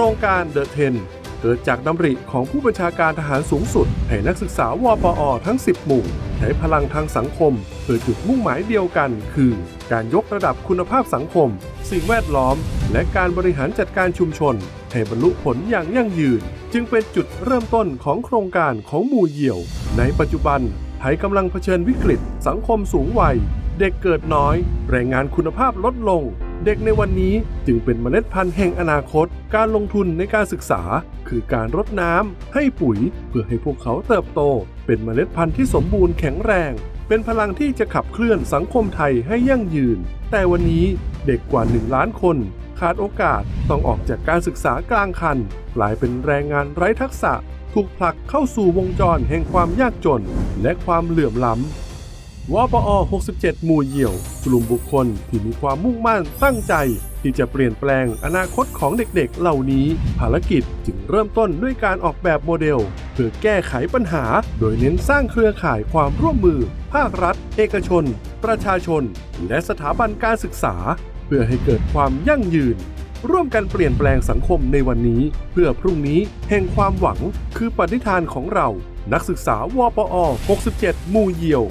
รงการเดอะเทนเกิดจากดำริของผู้บัญชาการทหารสูงสุด ให้นักศึกษาวปอทั้ง 10 หมู่ ใช้พลังทางสังคมเพื่อจุดมุ่งหมายเดียวกัน คือ การยกระดับคุณภาพสังคม สิ่งแวดล้อม และการบริหารจัดการชุมชน ให้บรรลุผลอย่างยั่งยืน จึงเป็นจุดเริ่มต้นของโครงการของหมู่เหยี่ยว ในปัจจุบันไทยกำลังเผชิญวิกฤต สังคมสูงวัย เด็กเกิดน้อย แรงงานคุณภาพลดลง เด็กในวันนี้จึงเป็นเมล็ดพันธุ์แห่งอนาคต การลงทุนในการศึกษา คือการรดน้ำให้ปุ๋ย เพื่อให้พวกเขาเติบโต เป็นเมล็ดพันธุ์ที่สมบูรณ์แข็งแรง เป็นพลังที่จะขับเคลื่อนสังคมไทยให้ยั่งยืน แต่วันนี้เด็กกว่า 1 ล้านคน ขาดโอกาสต้องออกจากการศึกษากลางคันกลายเป็นแรงงานไร้ทักษะ ถูกผลักเข้าสู่วงจรแห่งความยากจน และความเหลื่อมล้ำ วปอ 67 หมู่เหยี่ยว กลุ่มบุคคลที่มีความมุ่งมั่นตั้งใจ ที่จะเปลี่ยนแปลงอนาคตของเด็กๆ เหล่านี้ ภารกิจจึงเริ่มต้นด้วยการออกแบบโมเดล เพื่อแก้ไขปัญหา โดยเน้นสร้างเครือข่ายความร่วมมือ ภาครัฐ เอกชน ประชาชน และสถาบันการศึกษา เพื่อให้เกิดความยั่งยืน ร่วมกันเปลี่ยนแปลงสังคมในวันนี้ เพื่อพรุ่งนี้แห่งความหวัง คือปฏิฐานของเรา นักศึกษาวปอ 67 หมู่เหยี่ยว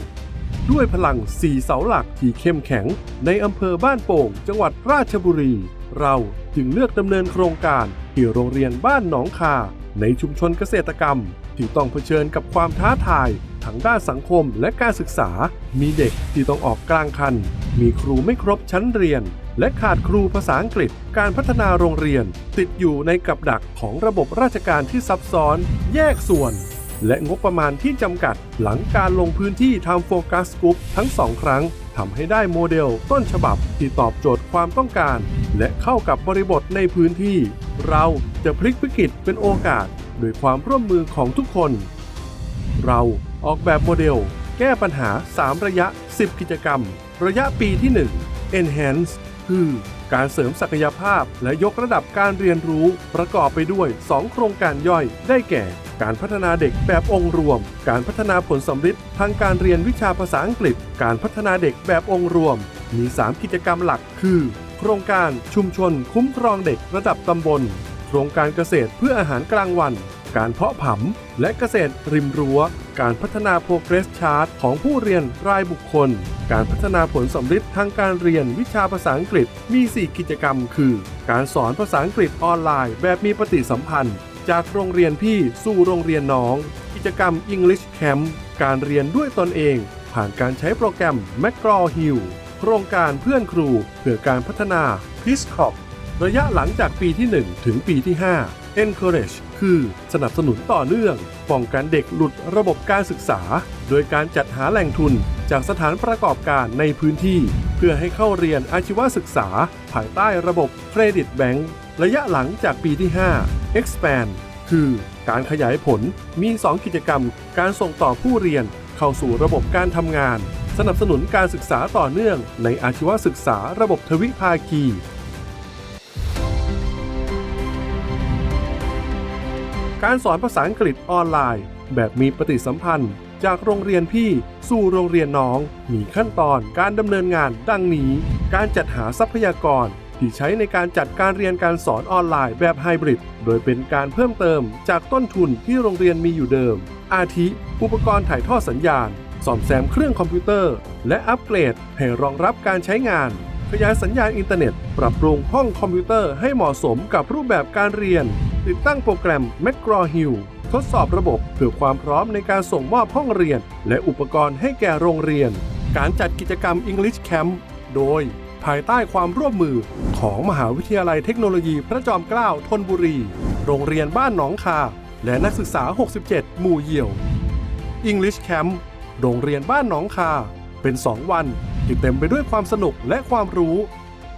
ด้วยพลัง4เสาหลักที่เข้มแข็ง ในอำเภอบ้านโป่ง จังหวัดราชบุรี เราจึงเลือกดำเนินโครงการที่โรงเรียนบ้านหนองคา ในชุมชนเกษตรกรรม ที่ต้องเผชิญกับความท้าทายทั้งด้านสังคมและการศึกษา มีเด็กที่ต้องออกกลางคัน มีครูไม่ครบชั้นเรียน และขาดครูภาษาอังกฤษ การพัฒนาโรงเรียน ติดอยู่ในกับดักของระบบราชการที่ซับซ้อน แยกส่วน และงบประมาณที่จำกัดหลังการลงพื้นที่ทำโฟกัสกรุ๊ปทั้งสองครั้งทำให้ได้โมเดลต้นฉบับที่ตอบโจทย์ความต้องการ และเข้ากับบริบทในพื้นที่ เราจะพลิกวิกฤตเป็นโอกาสโดยความร่วมมือของทุกคน เราออกแบบโมเดล แก้ปัญหา 3 ระยะ 10 กิจกรรม ระยะปีที่ 1 Enhance คือการเสริมศักยภาพและยกระดับการเรียนรู้ประกอบไปด้วย 2 โครงการย่อยได้แก่ การพัฒนาเด็กแบบองค์รวม การพัฒนาผลสำฤทธิ์ทางการเรียนวิชาภาษาอังกฤษ การพัฒนาเด็กแบบองค์รวม มี 3 กิจกรรมหลักคือ โครงการชุมชนคุ้มครองเด็กระดับตำบล โครงการเกษตรเพื่ออาหารกลางวัน การเพาะผำและเกษตรริมรัว้ว การพัฒนา Progress Chart ของผู้เรียนรายบุคคล การพัฒนาผลสำฤทธิ์ทางการเรียนวิชาภาษาอังกฤษ มี 4 กิจกรรม คือ การสอนภาษาอังกฤษออนไลน์ แบบมีปฏิสัมพันธ์ จากโรงเรียนพี่สู่โรงเรียนน้อง กิจกรรม English Camp การเรียนด้วยตนเอง ผ่านการใช้โปรแกรม McGraw Hill โครงการเพื่อนครูเพื่อการพัฒนา Peace Corps ระยะหลังจากปีที่ 1 ถึงปีที่ 5 Encourage คือสนับสนุนต่อเนื่อง ป้องกันเด็กหลุดระบบการศึกษา โดยการจัดหาแหล่งทุนจากสถานประกอบการในพื้นที่ เพื่อให้เข้าเรียนอาชีวศึกษา ภายใต้ระบบเครดิตแบงก์ระยะหลังจากปีที่ 5 Expand คือการขยายผลมี 2 กิจกรรม การส่งต่อผู้เรียน เข้าสู่ระบบการทำงาน สนับสนุนการศึกษาต่อเนื่อง ในอาชีวศึกษาระบบทวิภาคี การสอนภาษาอังกฤษออนไลน์ แบบมีปฏิสัมพันธ์ จากโรงเรียนพี่สู่โรงเรียนน้อง มีขั้นตอนการดำเนินงานดังนี้ การจัดหาทรัพยากร ที่ใช้ในการจัดการเรียนการสอนออนไลน์แบบไฮบริด โดยเป็นการเพิ่มเติมจากต้นทุนที่โรงเรียนมีอยู่เดิม อาทิ อุปกรณ์ถ่ายทอดสัญญาณซ่อมแซมเครื่องคอมพิวเตอร์ และอัปเกรดให้รองรับการใช้งาน ขยายสัญญาณอินเทอร์เน็ต ปรับปรุงห้องคอมพิวเตอร์ให้เหมาะสมกับรูปแบบการเรียน ติดตั้งโปรแกรม McGraw Hill ทดสอบระบบเพื่อความพร้อมในการส่งมอบห้องเรียน และอุปกรณ์ให้แก่โรงเรียน การจัดกิจกรรม English Camp โดย ภายใต้ความร่วมมือของมหาวิทยาลัยเทคโนโลยีพระจอมเกล้าธนบุรี โรงเรียนบ้านหนองคา และนักศึกษา 67 หมู่เหยี่ยว English Camp โรงเรียนบ้านหนองคา เป็น 2 วันที่เต็มไปด้วยความสนุกและความรู้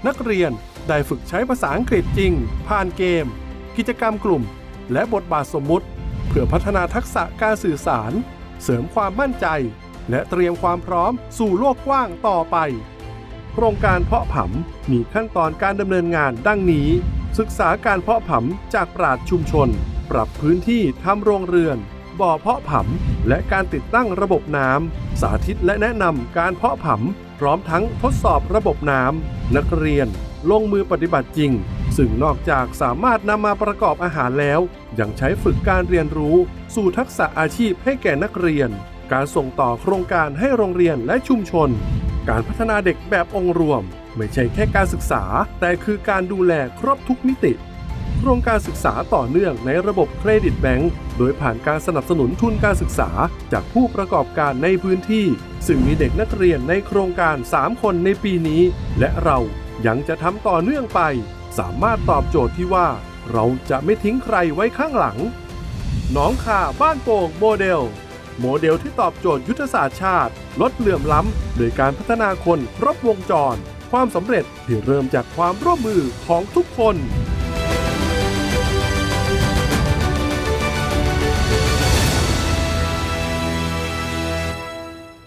นักเรียนได้ฝึกใช้ภาษาอังกฤษจริง ผ่านเกม กิจกรรมกลุ่ม และบทบาทสมมุติ เพื่อพัฒนาทักษะการสื่อสาร เสริมความมั่นใจ และเตรียมความพร้อมสู่โลกกว้างต่อไป โครงการเพาะผำมีขั้นตอนการดำเนินงานดังนี้ ศึกษาการเพาะผำจากปราชชุมชน ปรับพื้นที่ทำโรงเรือน บ่อเพาะผำและการติดตั้งระบบน้ำสาธิตและแนะนำการเพาะผำพร้อมทั้งทดสอบระบบน้ำนักเรียน ลงมือปฏิบัติจริง ซึ่งนอกจากสามารถนำมาประกอบอาหารแล้ว ยังใช้ฝึกการเรียนรู้ สู่ทักษะอาชีพให้แก่นักเรียน การส่งต่อโครงการให้โรงเรียนและชุมชน การพัฒนาเด็กแบบองค์รวม ไม่ใช่แค่การศึกษา แต่คือการดูแลครบทุกมิติโครงการศึกษาต่อเนื่องในระบบเครดิตแบงก์โดยผ่านการสนับสนุนทุนการศึกษาจากผู้ประกอบการในพื้นที่ ซึ่งมีเด็กนักเรียนในโครงการ 3 คนในปีนี้ และเรายังจะทำต่อเนื่องไป สามารถตอบโจทย์ที่ว่า เราจะไม่ทิ้งใครไว้ข้างหลังหนองคาบ้านโป่งโมเดล โมเดลที่ตอบโจทย์ยุทธศาสตร์ชาติ ลดเหลื่อมล้ำโดยการพัฒนาคนครบวงจร ความสำเร็จที่เริ่มจากความร่วมมือของทุกคน